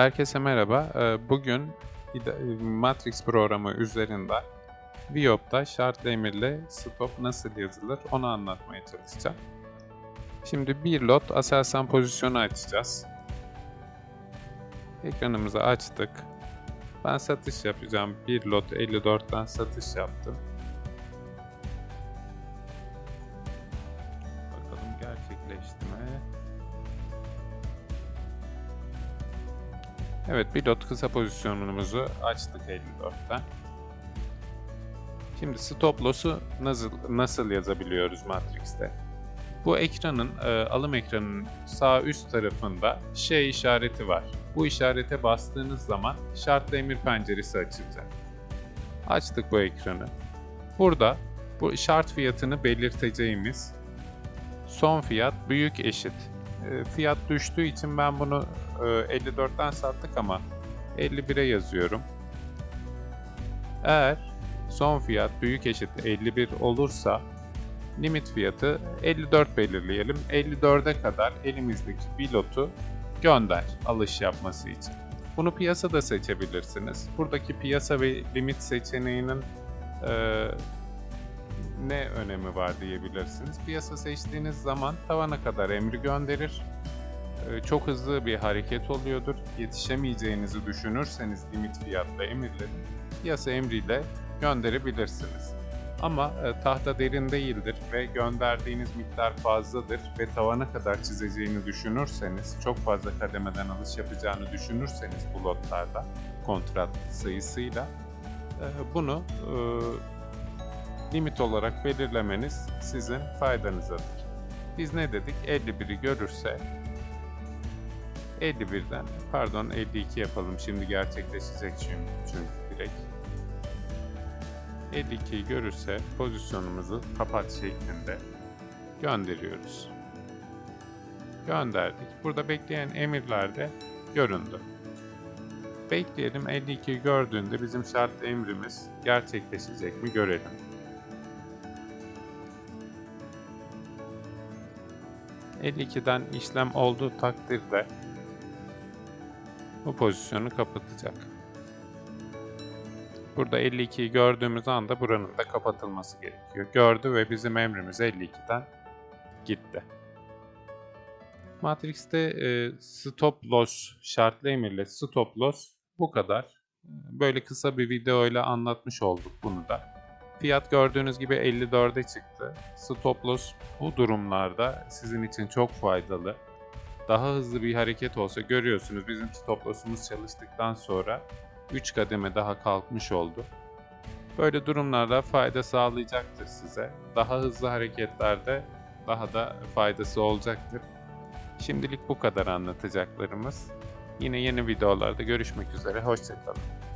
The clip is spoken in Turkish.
Herkese merhaba. Ee, Bugün Matrix programı üzerinde Viop'ta şartlı emirle stop nasıl yazılır onu anlatmaya çalışacağım. Şimdi bir lot Aselsan pozisyonu açacağız. Ekranımızı açtık. Ben satış yapacağım. Bir lot 54'ten satış yaptım. Bakalım gerçekleşti mi? Evet, bir lot kısa pozisyonumuzu açtık 54'ten. Şimdi stop loss'u nasıl, nasıl yazabiliyoruz Matrix'te? Bu ekranın, e, alım ekranının sağ üst tarafında şey işareti var. Bu işarete bastığınız zaman şartlı emir penceresi açılacak. Açtık bu ekranı. Burada bu şart fiyatını belirteceğimiz son fiyat büyük eşit. E, fiyat düştüğü için ben bunu e, 54'ten sattık ama 51'e yazıyorum. Eğer son fiyat büyük eşit 51 olursa limit fiyatı 54 belirleyelim. 54'e kadar elimizdeki bilotu gönder alış yapması için. Bunu piyasada seçebilirsiniz. Buradaki piyasa ve limit seçeneğinin e, ne önemi var diyebilirsiniz. Piyasa seçtiğiniz zaman tavana kadar emri gönderir. Ee, Çok hızlı bir hareket oluyordur. Yetişemeyeceğinizi düşünürseniz limit fiyatla emirleri piyasa emriyle gönderebilirsiniz. Ama e, tahta derin değildir ve gönderdiğiniz miktar fazladır ve tavana kadar çizeceğini düşünürseniz, çok fazla kademeden alış yapacağını düşünürseniz bu lotlarda kontrat sayısıyla e, bunu e, limit olarak belirlemeniz sizin faydanızadır. Biz ne dedik? 51'i görürse 51'den pardon 52 yapalım şimdi gerçekleşecek çünkü, çünkü direkt. 52'yi görürse pozisyonumuzu kapat şeklinde gönderiyoruz. Gönderdik. Burada bekleyen emirler de göründü. Bekleyelim 52'yi gördüğünde bizim şart emrimiz gerçekleşecek mi görelim. ...52'den işlem olduğu takdirde... ...bu pozisyonu kapatacak. Burada 52'yi gördüğümüz anda buranın da kapatılması gerekiyor. Gördü ve bizim emrimiz 52'den gitti. Matrix'te e, stop loss şartlı emirle stop loss bu kadar. Böyle kısa bir video ile anlatmış olduk bunu da. Fiyat gördüğünüz gibi 54'e çıktı. Stop loss bu durumlarda sizin için çok faydalı. Daha hızlı bir hareket olsa görüyorsunuz bizim stop loss'umuz çalıştıktan sonra 3 kademe daha kalkmış oldu. Böyle durumlarda fayda sağlayacaktır size. Daha hızlı hareketlerde daha da faydası olacaktır. Şimdilik bu kadar anlatacaklarımız. Yine yeni videolarda görüşmek üzere. Hoşçakalın.